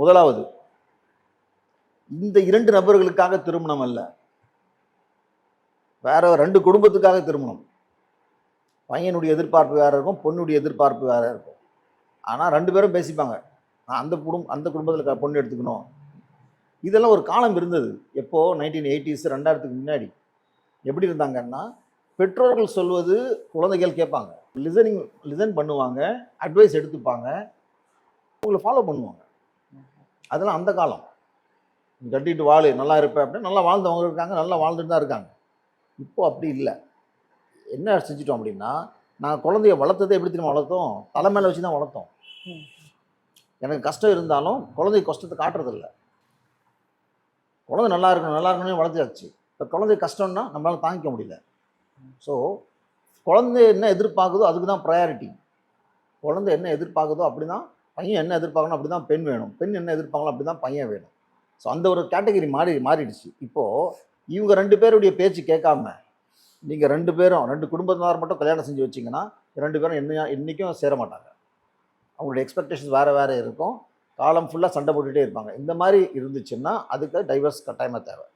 முதலாவது இந்த இரண்டு நபர்களுக்காக திருமணம் அல்ல. வேற ரெண்டு குடும்பத்துக்காக திருமணம். பையனுடைய எதிர்பார்ப்பு வேற இருக்கும் பொண்ணுடைய எதிர்பார்ப்பு வேற இருக்கும். ஆனால் ரெண்டு பேரும் பேசிப்பாங்க. நான் அந்த குடும்பம் அந்த குடும்பத்தில் பொண்ணு எடுத்துக்கணும். இதெல்லாம் ஒரு காலம் இருந்தது. எப்போ? நைன்டீன் எயிட்டிஸ் ரெண்டாயிரத்துக்கு முன்னாடி. எப்படி இருந்தாங்கன்னா பெற்றோர்கள் சொல்வது குழந்தைகள் கேட்பாங்க. லிசனிங் லிசன் பண்ணுவாங்க அட்வைஸ் எடுத்துப்பாங்க. உங்களை ஃபாலோ பண்ணுவாங்க. அதெல்லாம் அந்த காலம். கட்டிட்டு வாழு நல்லா இருப்பேன் அப்படின்னு நல்லா வாழ்ந்தவங்க இருக்காங்க நல்லா வாழ்ந்துட்டு தான் இருக்காங்க. இப்போ அப்படி இல்லை. என்ன செஞ்சிட்டோம் அப்படின்னா நான் குழந்தைய வளர்த்ததை எப்படி தெரியுமா வளர்த்தோம்? தலை மேலே வச்சு தான் வளர்த்தோம். எனக்கு கஷ்டம் இருந்தாலும் குழந்தை கஷ்டத்தை காட்டுறதில்ல குழந்தை நல்லா இருக்கணும் நல்லா இருக்கணும்னு வளர்த்தாச்சு இப்போ குழந்தை கஷ்டம்னா நம்மளால தாங்கிக்க முடியல. ஸோ குழந்தை என்ன எதிர்பார்க்குதோ அதுக்கு தான் ப்ரையாரிட்டி குழந்தை என்ன எதிர்பார்க்குதோ அப்படி தான் பையன் என்ன எதிர்பார்க்கணும் அப்படி தான் பெண் வேணும். பெண் என்ன எதிர்பார்க்கணும் அப்படி தான் பையன் வேணும். ஸோ அந்த ஒரு கேட்டகரி மாறி மாறிடுச்சு. இப்போது இவங்க ரெண்டு பேருடைய பேச்சு கேட்காம நீங்கள் ரெண்டு பேரும் ரெண்டு குடும்பத்தினர் மட்டும் கல்யாணம் செஞ்சு வச்சிங்கன்னா ரெண்டு பேரும் என்ன என்றைக்கும் சேர மாட்டாங்க. அவங்களுடைய எக்ஸ்பெக்டேஷன்ஸ் வேறு வேறு இருக்கும். காலம் ஃபுல்லாக சண்டை போட்டுகிட்டே இருப்பாங்க. இந்த மாதிரி இருந்துச்சுன்னா அதுக்கு டைவர்ஸ் கட்டாயமாக தேவை.